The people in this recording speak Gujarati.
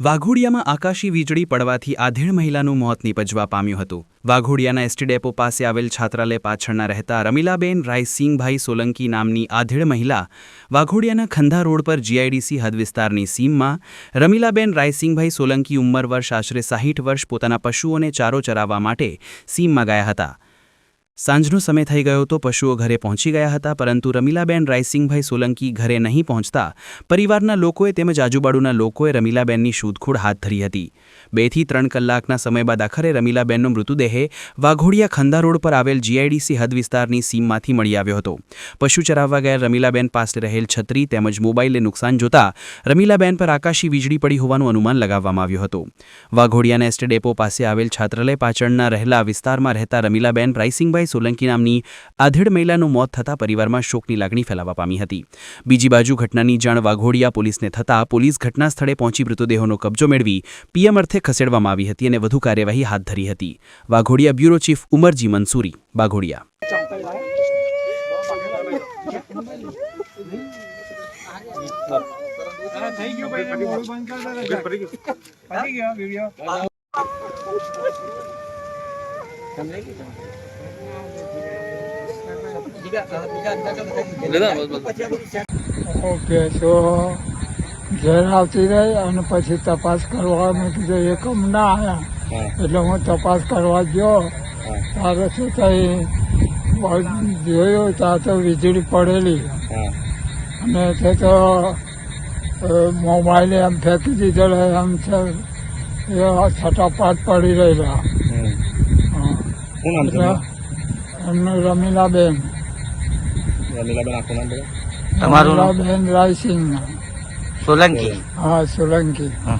વાઘોડિયામાં આકાશી વીજળી પડવાથી આધેડ મહિલાનું મોત નીપજવા પામ્યું હતું. વાઘોડિયાના એસટી ડેપો પાસે આવેલ છાત્રાલય પાછળના રહેતા રમીલાબેન રાયસિંગભાઈ સોલંકી નામની આધેડ મહિલા વાઘોડિયાના ખંધા રોડ પર જીઆઈડીસી હદ વિસ્તારની સીમમાં રમીલાબેન રાયસિંહભાઈ સોલંકી ઉંમર વર્ષ આશરે સાહીઠ વર્ષ પોતાના પશુઓને ચારો ચરાવવા માટે સીમમાં ગયા હતા. સાંજનો સમય થઈ ગયો તો પશુઓ ઘરે પહોંચી ગયા હતા, પરંતુ રમીલાબેન રાયસિંહભાઈ સોલંકી ઘરે નહીં પહોંચતા, પરિવારના લોકોએ તેમજ આજુબાજુના લોકોએ રમીલાબેનની શોધખોળ હાથ ધરી હતી. બેથી ત્રણ કલાકના સમય બાદ આખરે રમીલાબેનનો મૃતદેહ વાઘોડિયા ખંદા રોડ પર આવેલ જીઆઈડીસી હદ વિસ્તારની સીમમાંથી મળી આવ્યો હતો. પશુ ચરાવવા ગયા રમીલાબેન પાસે રહેલ છત્રી તેમજ મોબાઈલને નુકસાન જોતા રમીલાબેન પર આકાશી વીજળી પડી હોવાનું અનુમાન લગાવવામાં આવ્યું હતું. વાઘોડિયાના એસ્ટે ડેપો પાસે આવેલ છાત્રાલય પાછળના રહેલા વિસ્તારમાં રહેતા રમીલાબેન સોલંકી નામની આધેડ મહિલાનું મોત થતાં પરિવારમાં શોકની લાગણી ફેલાવા પામી હતી. બીજી બાજુ ઘટનાની જાણ વાઘોડિયા પોલીસને થતાં પોલીસ ઘટના સ્થળે પહોંચી મૃતદેહોનો કબજો મેળવી પીએમ અર્થે ખસેડવામાં આવી હતી અને વધુ કાર્યવાહી હાથ ધરી હતી. Waghodia bureau chief Umarji Mansuri, Waghodia. થઈ ગયું ભાઈ બંધ કરી વીડિયો ઓકે તો ઘેર આવતી રહી અને પછી તપાસ કરવા મેં કીધું એકમ ના આવ્યા એટલે હું તપાસ કરવા ગયો. ત્યારે શું થઈ? જોયું ત્યાં તો વીજળી પડેલી. અને તે તો મોબાઈલે એમ ફેંકી દીધેલો એમ છે. એ છટાપાટ પડી રહેલા. એમનું રમીલાબેન. રમીલાબેન આખું નામ બોલો રમીલાબેન રાયસિંહ સોલંકી હા સોલંકી હા